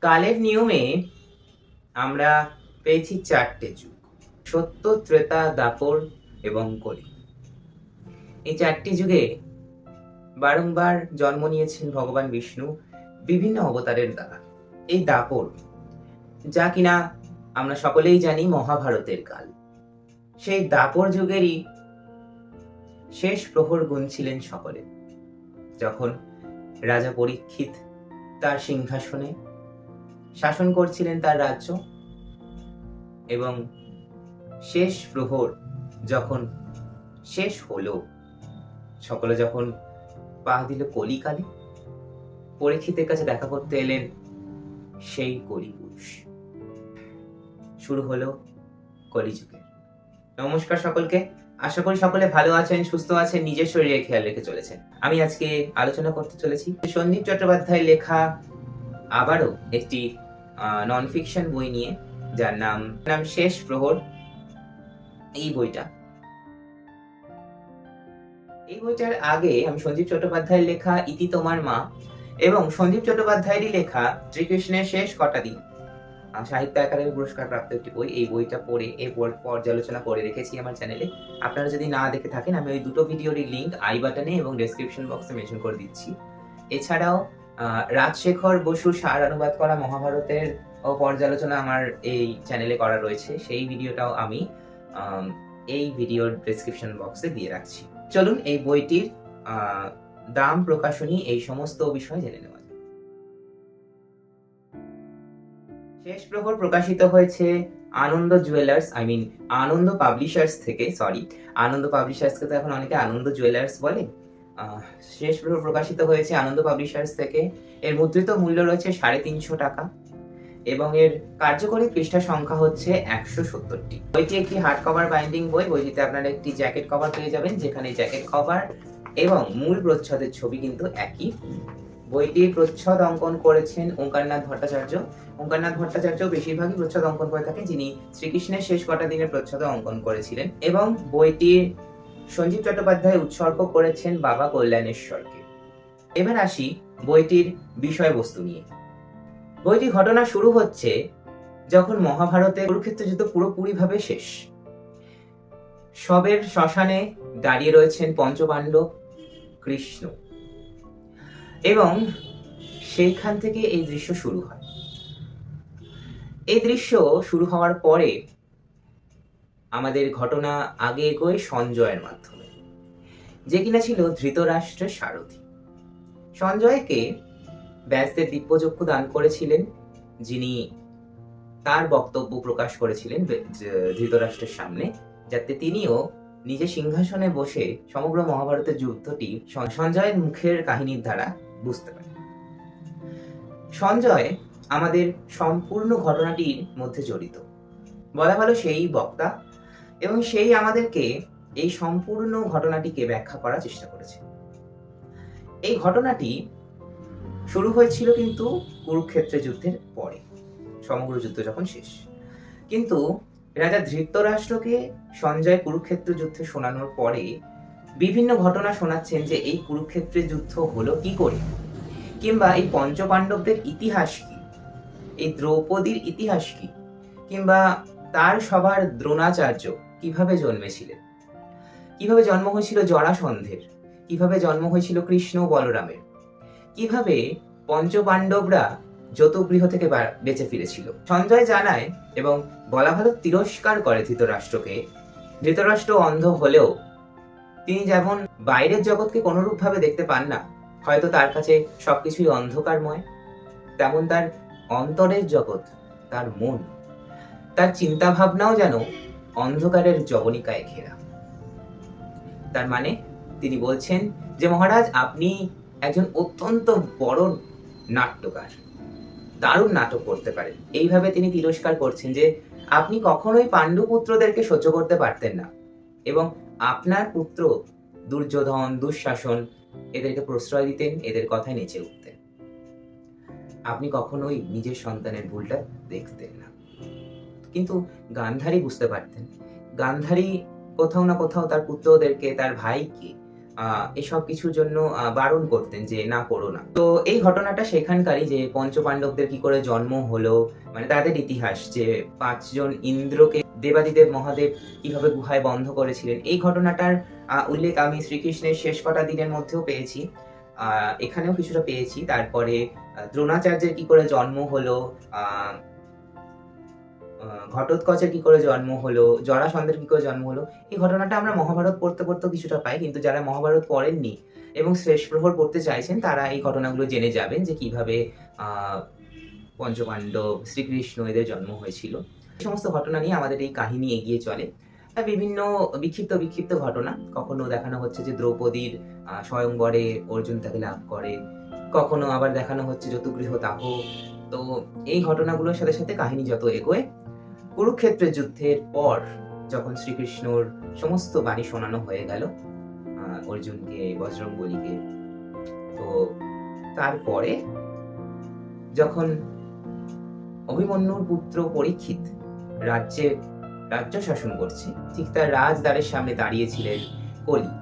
কালের নিয়মে আমরা পেয়েছি চারটে যুগ, সত্য, ত্রেতা, দাপর এবং কলি এই চারটি যুগে বারংবার জন্ম নিয়েছেন ভগবান বিষ্ণু বিভিন্ন অবতারের দ্বারা। এই দাপর, যা কিনা আমরা সকলেই জানি মহাভারতের কাল। সেই দাপর যুগেরই শেষ প্রহর গুনছিলেন সকলে। যখন রাজা পরীক্ষিত তার সিংহাসনে শাসন করছিলেন তার রাজ্য। এবং শেষ প্রহর যখন শেষ হলো, সকলে যখন পা দিল কলিকালে, পরীক্ষিতের কাছে দেখা করতে এলেন সেই কলিপুরুষ। শুরু হলো কলিযুগের। নমস্কার সকলকে। আশা করি সকলে ভালো আছেন, সুস্থ আছেন, নিজের শরীরে খেয়াল রেখে চলেছেন। আমি আজকে আলোচনা করতে চলেছি সন্দীপ চট্টোপাধ্যায় লেখা আবারও একটি নন ফিকশন বই নিয়ে, যার নাম নাম শেষ প্রহর, এই বইটা। এই বইটার আগে আমি সঞ্জীব চট্টোপাধ্যায়ের লেখা ইতি তোমার মা এবং সঞ্জীব চট্টোপাধ্যায়েরই লেখা শ্রীকৃষ্ণের শেষ কটা দিন। সাহিত্য একাডেমি পুরস্কার প্রাপ্ত একটি বই, এই বইটা পড়ে এই পর- পর্যালোচনা করে রেখেছি আমার চ্যানেলে। আপনারা যদি না দেখে থাকেন, আমি ওই দুটো ভিডিওরই লিঙ্ক আই বাটনে এবং ডেসক্রিপশন বক্সে মেনশন করে দিচ্ছি। এছাড়াও রাজশেখর বসুর সার অনুবাদ করা মহাভারতের পর্যালোচনা আমার এই চ্যানেলে করা রয়েছে। সেই ভিডিওটাও আমি এই ভিডিওর ডেসক্রিপশন বক্সে দিয়ে রাখছি। চলুন এই বইটির দাম প্রকাশনী এই সমস্ত বিষয় জেনে নেওয়া যাক। শেষ প্রহর প্রকাশিত হয়েছে Ananda jewellers I mean Ananda publishers থেকে সরি আনন্দ পাবলিশার্সকে তো এখন অনেকে আনন্দ জুয়েলার্স বলে। শেষ প্রকাশিত হয়েছে আনন্দ পাবলিশার্স থেকে। এর মুদ্রিত মূল্য রয়েছে সাড়ে তিনশো টাকা এবং এর কার্যকরী পৃষ্ঠা সংখ্যা হচ্ছে একশো সত্তরটি। বইটি একটি হার্ড কভার বাইন্ডিং বই। বইটিতে আপনারা একটি জ্যাকেট কভার পেয়ে যাবেন, যেখানে জ্যাকেট কভার এবং মূল প্রচ্ছদের ছবি কিন্তু একই। বইটির প্রচ্ছদ অঙ্কন করেছেন ওঙ্কারনাথ ভট্টাচার্য। ওঙ্কারনাথ ভট্টাচার্য বেশিরভাগই প্রচ্ছদ অঙ্কন করে থাকেন, যিনি শ্রীকৃষ্ণের শেষ কটা দিনের প্রচ্ছদ অঙ্কন করেছিলেন। এবং বইটির সঞ্জীব চট্টোপাধ্যায় উৎসর্গ করেছেন বাবা কল্যাণেশ্বরকে। এবার আসি বইটির বিষয়বস্তু নিয়ে। বইটি ঘটনা শুরু হচ্ছে যখন মহাভারতে কুরুক্ষেত্র যুদ্ধ পুরোপুরিভাবে শেষ। সবের শ্মশানে দাঁড়িয়ে রয়েছেন পঞ্চপাণ্ডব কৃষ্ণ। এবং সেইখান থেকে এই দৃশ্য শুরু হয়। এই দৃশ্য শুরু হওয়ার পরে আমাদের ঘটনা আগে এগোয় সঞ্জয়ের মাধ্যমে, যে কিনা ছিল ধৃতরাষ্ট্রের সারথি। সঞ্জয়কে ব্যাসদের দিব্যচক্ষু দান করেছিলেন, যিনি তার বক্তব্য প্রকাশ করেছিলেন ধৃতরাষ্ট্রের সামনে, যাতে তিনিও নিজের সিংহাসনে বসে সমগ্র মহাভারতের যুদ্ধটি সঞ্জয়ের মুখের কাহিনীর দ্বারা বুঝতে পারেন। সঞ্জয় আমাদের সম্পূর্ণ ঘটনাটির মধ্যে জড়িত। বলা ভালো সেই বক্তা এবং সেই আমাদেরকে এই সম্পূর্ণ ঘটনাটিকে ব্যাখ্যা করার চেষ্টা করেছে। এই ঘটনাটি শুরু হয়েছিল কিন্তু কুরুক্ষেত্রে যুদ্ধের পরে। সমগ্র যুদ্ধ যখন শেষ। কিন্তু রাজা ধৃতরাষ্ট্রকে সঞ্জয় কুরুক্ষেত্র যুদ্ধে শোনানোর পরে বিভিন্ন ঘটনা শোনাচ্ছেন যে এই কুরুক্ষেত্রের যুদ্ধ হলো কি করে? কিংবা এই পঞ্চপাণ্ডবদের ইতিহাস কি? এই দ্রৌপদীর ইতিহাস কি? কিংবা তার সবার দ্রোণাচার্য কীভাবে জন্মেছিলেন কীভাবে জন্ম হয়েছিল জরাসন্ধের কীভাবে জন্ম হয়েছিল কৃষ্ণ বলরামের? কীভাবে পঞ্চপাণ্ডবরা যতগৃহ থেকে বেঁচে ফিরেছিল? সঞ্জয় জানায় এবং বলা ভালো তিরস্কার করে ধৃতরাষ্ট্রকে, ধৃতরাষ্ট্র অন্ধ হলেও তিনি যেমন বাইরের জগৎকে কোনোরূপভাবে দেখতে পান না, হয়তো তার কাছে সবকিছুই অন্ধকারময়, তেমন তার অন্তরের জগৎ, তার মন, তার চিন্তা ভাবনাও যেন অন্ধকারের জবনিকায় ঘেরা। তার মানে তিনি বলছেন যে, মহারাজ, আপনি একজন অত্যন্ত বড় নাট্যকার। দারুণ নাটক করতে পারেন। এইভাবে তিনি তিরস্কার করছেন যে, আপনি কখনোই পাণ্ডু পুত্রদেরকে সহ্য করতে পারতেন না এবং আপনার পুত্র দুর্যোধন, দুঃশাসন এদেরকে প্রশ্রয় দিতেন, এদের কথায় নেচে উঠতেন। আপনি কখনোই নিজের সন্তানের ভুলটা দেখতেন না। কিন্তু গান্ধারী বুঝতে পারতেন। গান্ধারী কোথাও না কোথাও তার পুত্রদেরকে, তার ভাইকে এসব কিছুর জন্য বারণ করতেন যে, না, করো না। তো এই ঘটনাটা সেখানকারই যে পঞ্চ পাণ্ডবদের কি করে জন্ম হলো মানে তাদের ইতিহাস যে, পাঁচজন ইন্দ্রকে দেবাদিদেব মহাদেব কীভাবে গুহায় বন্ধ করেছিলেন, এই ঘটনাটার উল্লেখ আমি শ্রীকৃষ্ণের শেষ কটা দিনের মধ্যেও পেয়েছি। এখানেও কিছুটা পেয়েছি। তারপরে দ্রোণাচার্যের কি করে জন্ম হলো ঘটোৎকচের কি করে জন্ম হলো, জরাসন্ধের কি করে জন্ম হলো, এই ঘটনাটা আমরা মহাভারত পড়তে পড়তেও কিছুটা পাই, কিন্তু যারা মহাভারত পড়েননি এবং শেষ প্রহর পড়তে চাইছেন, তারা এই ঘটনাগুলো জেনে যাবেন যে কীভাবে পঞ্চপাণ্ডব, শ্রীকৃষ্ণ এদের জন্ম হয়েছিল। এই সমস্ত ঘটনা নিয়ে আমাদের এই কাহিনী এগিয়ে চলে। বিভিন্ন বিক্ষিপ্ত বিক্ষিপ্ত ঘটনা, কখনো দেখানো হচ্ছে যে দ্রৌপদীর স্বয়ংবরে অর্জুন তাকে লাভ করে, কখনো আবার দেখানো হচ্ছে যতুগৃহ তাহ। তো এই ঘটনাগুলোর সাথে সাথে কাহিনী যত এগোয় কুরুক্ষেত্রের যুদ্ধের পর যখন শ্রীকৃষ্ণর সমস্ত বাণী শোনানো হয়ে গেল অর্জুনকে বজরং বলিকে তো তারপরে যখন অভিমন্যুর পুত্র পরীক্ষিত রাজ্যে রাজ্য শাসন করছে, ঠিক তার রাজদ্বারের সামনে দাঁড়িয়েছিলেন কলি।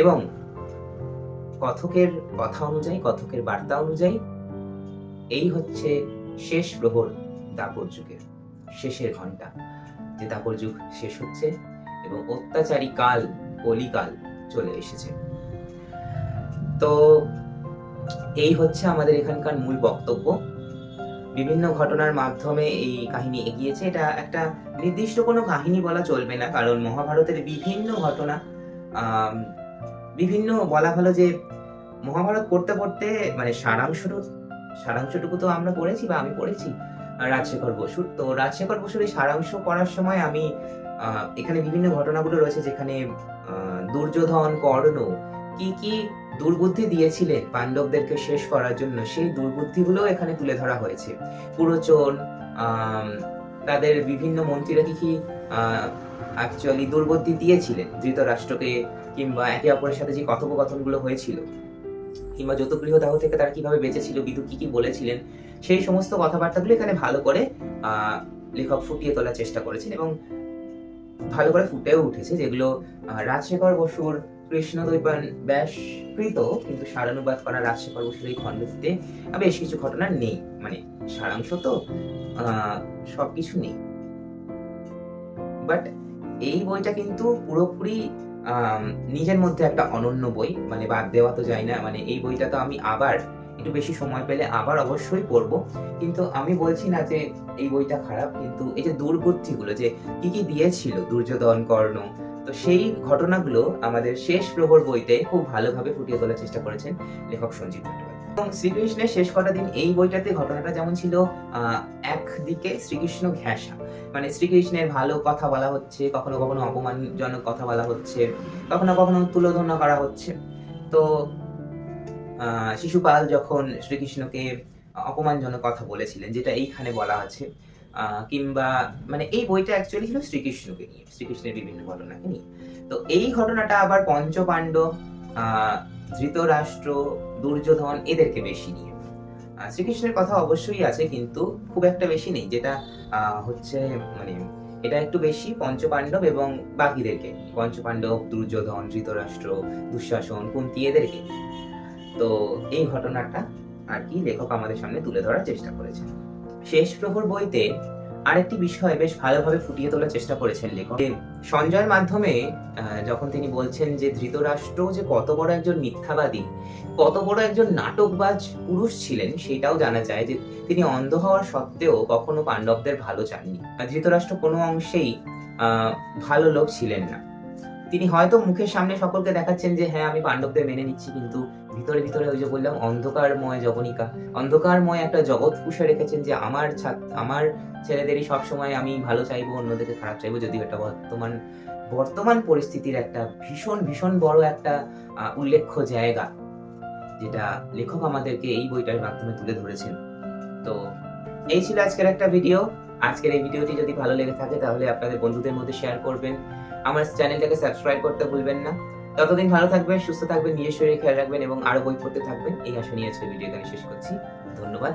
এবং কথকের কথা অনুযায়ী, কথকের বার্তা অনুযায়ী, এই হচ্ছে শেষ প্রহর দাপর যুগের। শেষের ঘণ্টা যে দাপর যুগ শেষ হচ্ছে এবং অত্যাচারী কাল, কলিকাল চলে এসেছে। তো এই হচ্ছে আমাদের এখানকার মূল বক্তব্য। বিভিন্ন ঘটনার মাধ্যমে এই কাহিনী এগিয়েছে। এটা একটা নির্দিষ্ট কোনো কাহিনী বলা চলবে না, কারণ মহাভারতের বিভিন্ন ঘটনা বিভিন্ন বলা ভালো যে মহাভারত পড়তে পড়তে মানে সারাংশটুকু সারাংশটুকু তো আমরা পড়েছি বা আমি পড়েছি রাজশেখর বসুর। তো রাজশেখর বসুর এই সারাংশ পড়ার সময় আমি এখানে বিভিন্ন ঘটনাগুলো রয়েছে যেখানে দুর্যোধন, কর্ণ কি কি দুর্বুদ্ধি দিয়েছিলেন পাণ্ডবদেরকে শেষ করার জন্য, সেই দুর্বুদ্ধিগুলো এখানে তুলে ধরা হয়েছে। পুরোচন তাদের বিভিন্ন মন্ত্রীরা কি কি অ্যাকচুয়ালি দুর্বুদ্ধি দিয়েছিলেন ধৃতরাষ্ট্রকে কিংবা একে অপরের সাথে যে কথোপকথনগুলো হয়েছিল। কিংবা যতগৃহ দাহ থেকে তারা কীভাবে বেঁচেছিল বিদু কি কি বলেছিলেন সেই সমস্ত কথাবার্তাগুলো এখানে ভালো করে লেখক ফুটিয়ে তোলার চেষ্টা করেছেন এবং ভালো করে ফুটেও উঠেছে যেগুলো রাজশেখর বসুর কৃষ্ণ দৈপান ব্যাসকৃত কিন্তু সারানুবাদ করা রাজশেখর বসুর এই খণ্ডটিতে বেশ কিছু ঘটনা নেই। মানে সারাংশ তো আহ, সবকিছু নেই। বাট এই বইটা কিন্তু পুরোপুরি নিজের মধ্যে একটা অনন্য বই মানে বাদ দেওয়া তো যায় না মানে এই বইটা তো আমি আবার একটু বেশি সময় পেলে আবার অবশ্যই পড়ব। কিন্তু আমি বলছি না যে এই বইটা খারাপ, কিন্তু এই যে দুর্বুদ্ধিগুলো, যে কি কি দিয়েছিল দুর্যোধন, কর্ণ তো সেই ঘটনাগুলো আমাদের শেষ প্রহর বইতে খুব ভালোভাবে ফুটিয়ে তোলার চেষ্টা করেছেন লেখক সঞ্জীব চট্টোপাধ্যায়। এবং শ্রীকৃষ্ণের শেষ কটা দিন এই বইটাতে ঘটনাটা যেমন ছিল একদিকে শ্রীকৃষ্ণ ঘেঁষা মানে শ্রীকৃষ্ণের ভালো কথা বলা হচ্ছে, কখনো কখনো অপমানজনক কথা বলা হচ্ছে, কখনো কখনো তুলোধনা করা হচ্ছে। তো শিশুপাল যখন শ্রীকৃষ্ণকে অপমানজনক কথা বলেছিলেন, যেটা এইখানে বলা আছে কিংবা মানে এই বইটা অ্যাকচুয়ালি ছিল শ্রীকৃষ্ণকে নিয়ে, শ্রীকৃষ্ণের বিভিন্ন ঘটনাকে নিয়ে। তো এই ঘটনাটা আবার পঞ্চপাণ্ডব ধৃতরাষ্ট্র, দুর্যোধন এদেরকে বেশি নিয়ে। শ্রীকৃষ্ণের কথা অবশ্যই আছে কিন্তু খুব একটা বেশি নেই, যেটা হচ্ছে মানে এটা একটু বেশি পঞ্চপাণ্ডব এবং বাকিদেরকে পঞ্চপাণ্ডব, দুর্যোধন, ধৃতরাষ্ট্র, দুঃশাসন, কুন্তি এদেরকে তো এই ঘটনাটা আর কি লেখক আমাদের সামনে তুলে ধরার চেষ্টা করেছেন। শেষ প্রহর বইতে আরেকটি বিষয় বেশ ভালোভাবে ফুটিয়ে তোলার চেষ্টা করেছেন লেখক। সঞ্জয়ের মাধ্যমে যখন তিনি বলছেন যে ধৃতরাষ্ট্র যে কত বড় একজন মিথ্যাবাদী, কত বড় একজন নাটকবাজ পুরুষ ছিলেন, সেটাও জানা যায় যে তিনি অন্ধ হওয়ার সত্ত্বেও কখনো পাণ্ডবদের ভালো চাননি। ধৃতরাষ্ট্র কোনো অংশেই ভালো লোক ছিলেন না। তিনি হয়তো মুখের সামনে সকলকে দেখাচ্ছেন যে হ্যাঁ আমি পাণ্ডবদের মেনে নিচ্ছি। কিন্তু ভিতরে ভিতরে ওই যে বললাম, অন্ধকারময় জবনিকা অন্ধকারময় একটা জগৎ পুষে রেখেছেন যে, আমার আমার ছেলেদেরই সবসময় আমি ভালো চাইব, অন্যদেরকে খারাপ চাইব। যদিও এটা বর্তমান বর্তমান পরিস্থিতির একটা ভীষণ ভীষণ বড় একটা উল্লেখ্য জায়গা, যেটা লেখক আমাদেরকে এই বইটার মাধ্যমে তুলে ধরেছেন। তো এই ছিল আজকের একটা ভিডিও। আজকের এই ভিডিওটি যদি ভালো লেগে থাকে, তাহলে আপনাদের বন্ধুদের মধ্যে শেয়ার করবেন। আমার চ্যানেলটাকে সাবস্ক্রাইব করতে ভুলবেন না। ততদিন ভালো থাকবেন, সুস্থ থাকবেন, নিজের শরীরে খেয়াল রাখবেন এবং আরও বই পড়তে থাকবেন। এই আশা নিয়ে আজকের ভিডিও এখানে শেষ করছি। ধন্যবাদ।